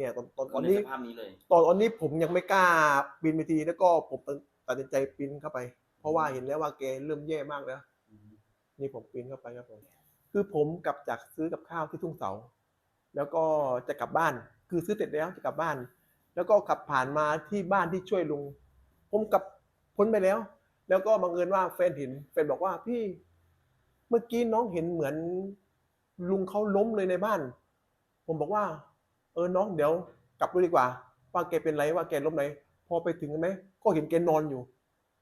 เนี่ยตอนตอนตก็อนในนี้สภาพนี้เลย ตอนตอนนี้ผมยังไม่กล้าปีนเวทีแล้วก็ผมตัดสินใจปีนเข้าไป เพราะว่าเห็นแล้วว่าแกเริ่มแย่มากแล้วนี่ผมปีนเข้าไปครับผมคือผมกลับจากซื้อกับข้าวที่ทุ่งเสา แล้วก็จะกลับบ้าน คือซื้อเสร็จแล้วจะกลับบ้าน แล้วก็ขับผ่านมาที่บ้านที่ช่วยลุง ผมกลับพ้นไปแล้ว แล้วก็บังเอิญว่าแฟนเห็นแฟนบอกว่าพี่ เมื่อกี้น้องเห็นเหมือนลุงเขาล้มเลยในบ้าน ผมบอกว่าเออน้องเดี๋ยวกลับดูดีกว่า ว่าแกเป็นไรว่าแกล้มไหนพอไปถึงไหมก็เห็นแกนอนอยู่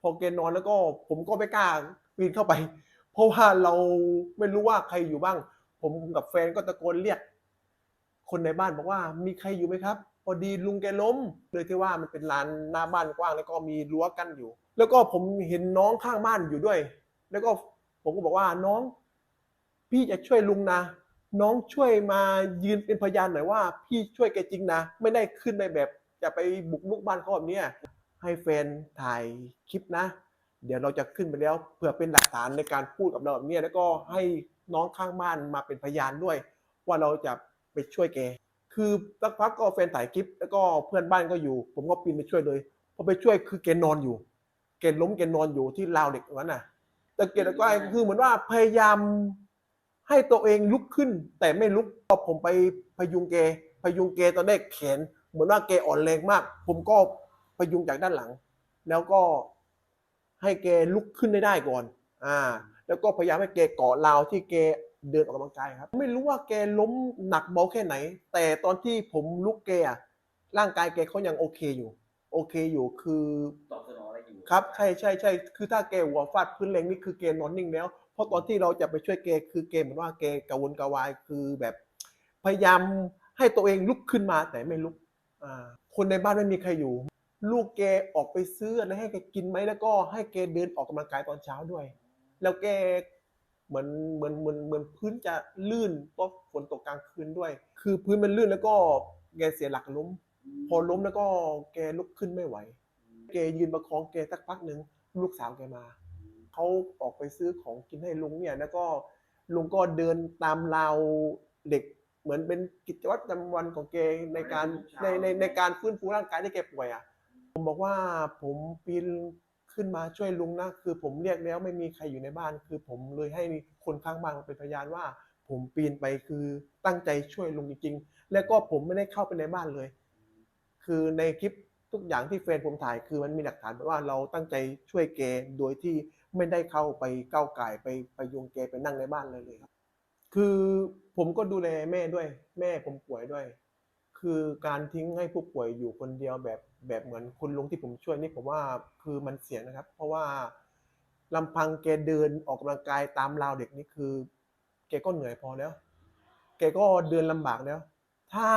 พอแกนอนแล้วก็ผมก็ไม่กล้าปีนเข้าไป เพราะว่าเราไม่รู้ว่าใครอยู่บ้าง ผมกับแฟนก็ตะโกนเรียก คนในบ้านบอกว่ามีใครอยู่ไหมครับ พอดีลุงแกล้มเลยที่ว่ามันเป็นลานหน้าบ้านกว้าง แล้วก็มีรั้วกั้นอยู่ แล้วก็ผมเห็นน้องข้างบ้านอยู่ด้วย แล้วก็ผมก็บอกว่าน้อง พี่จะช่วยลุงนะ น้องช่วยมายืนเป็นพยานหน่อยว่า พี่ช่วยแกจริงนะ ไม่ได้ขึ้นไปแบบ จะไปบุกลุกบ้านเขาแบบนี้ให้แฟนถ่ายคลิปนะ เดี๋ยวเราจะขึ้นไปแล้วเพื่อเป็นหลักฐานในการพูดกับเราแบบนี้แล้วก็ให้น้องข้างบ้านมาเป็นพยานด้วย ว่าเราจะไปช่วยแกคือสักพักก็แฟนถ่ายคลิป แล้วก็เพื่อนบ้านก็อยู่ ผมก็ปีนไปช่วยเลยพอไปช่วยคือแกนอนอยู่แกล้มแกนอนอยู่ที่ราวเด็กตรงนั้นน่ะแต่เกดก็คือเหมือนว่าพยายาม ให้ตัวเองลุกขึ้น แต่ไม่ลุกพอผมไปพยุงแกพยุงแกตอนแรกแขนเหมือนว่าแกอ่อนแรงมาก ผมก็พยุงจากด้านหลัง แล้วก็ให้แกลุกขึ้นได้ได้ก่อน อ่า แล้วก็พยายามให้แกเกาะราวที่แกเดินออกกำลังกายครับ ไม่รู้ว่าแกล้มหนักเบาแค่ไหน แต่ตอนที่ผมลุกแกอะร่างกายแกเขายังโอเคอยู่ โอเคอยู่คือตอบสนองอะไรอยู่ครับ ใช่ใช่ใช่คือถ้าแกหัวฟาดพื้นแรงนี่คือแกนอนนิ่งแล้วเพ ราะตอนที่เราจะไปช่วยแกคือแกเหมือนว่าแกกระวนกระวายคือแบบพยายามให้ตัวเองลุกขึ้นมาแต่ไม่ลุกคนในบ้านไม่มีใครอยู่ ลูกแกออกไปซื้ออะไรให้แกกินไหมแล้วก็ให้แกเดินออกกำลังกายตอนเช้าด้วย แล้วแกเหมือนเหมือนเหมือนเหมือนพื้นจะลื่นเพราะฝนตกกลางคืนด้วย คือพื้นมันลื่นแล้วก็แกเสียหลักล้ม พอล้มแล้วก็แกลุกขึ้นไม่ไหว แกยืนประคองแกสักพักหนึ่งลูกสาวแกมา เขาออกไปซื้อของกินให้ลุงเนี่ย แล้วก็ลุงก็เดินตามราวเด็กเหมือนเป็นกิจวัตรประจำวันของแกในการในในในการฟื้นฟูร่างกายที่แกป่วยอะผมบอกว่าผมปีนขึ้นมาช่วยลุงนะคือผมเรียกแล้วไม่มีใครอยู่ในบ้าน คือผมเลยให้คนข้างบ้านมาเป็นพยานว่า ผมปีนไปคือตั้งใจช่วยลุงจริงๆ แล้วก็ผมไม่ได้เข้าไปในบ้านเลย คือในคลิป ทุกอย่างที่แฟนผมถ่ายคือมันมีหลักฐานว่าเราตั้งใจช่วยแกโดยที่ไม่ได้เข้าไปก้าวไก่ไปไปยุงแกไปนั่งในบ้านเลยเลยครับ คือผมก็ดูแลแม่ด้วย แม่ผมป่วยด้วย คือการทิ้งให้ผู้ป่วยอยู่คนเดียวแบบแบบเหมือนคุณลุงที่ผมช่วยนี่ผมว่าคือมันเสี่ยงนะครับ เพราะว่าลำพังแกเดินออกกำลังกายตามราวเด็กนี่คือ แกก็เหนื่อยพอแล้ว แกก็เดินลำบากแล้ว ถ้า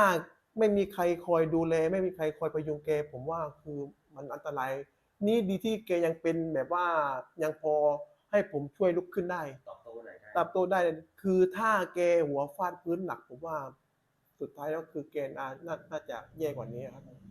ไม่มีใครคอยดูแล ไม่มีใครคอยพยุงแก ผมว่าคือมันอันตราย นี่ดีที่แกยังเป็นแบบว่ายังพอให้ผมช่วยลุกขึ้นได้ตอบโต้หน่อยได้ตับโตได้ คือถ้าแกหัวฟาดพื้นหนักผมว่า สุดท้ายแล้วคือแกน่าน่าน่าจะแย่กว่านี้ครับ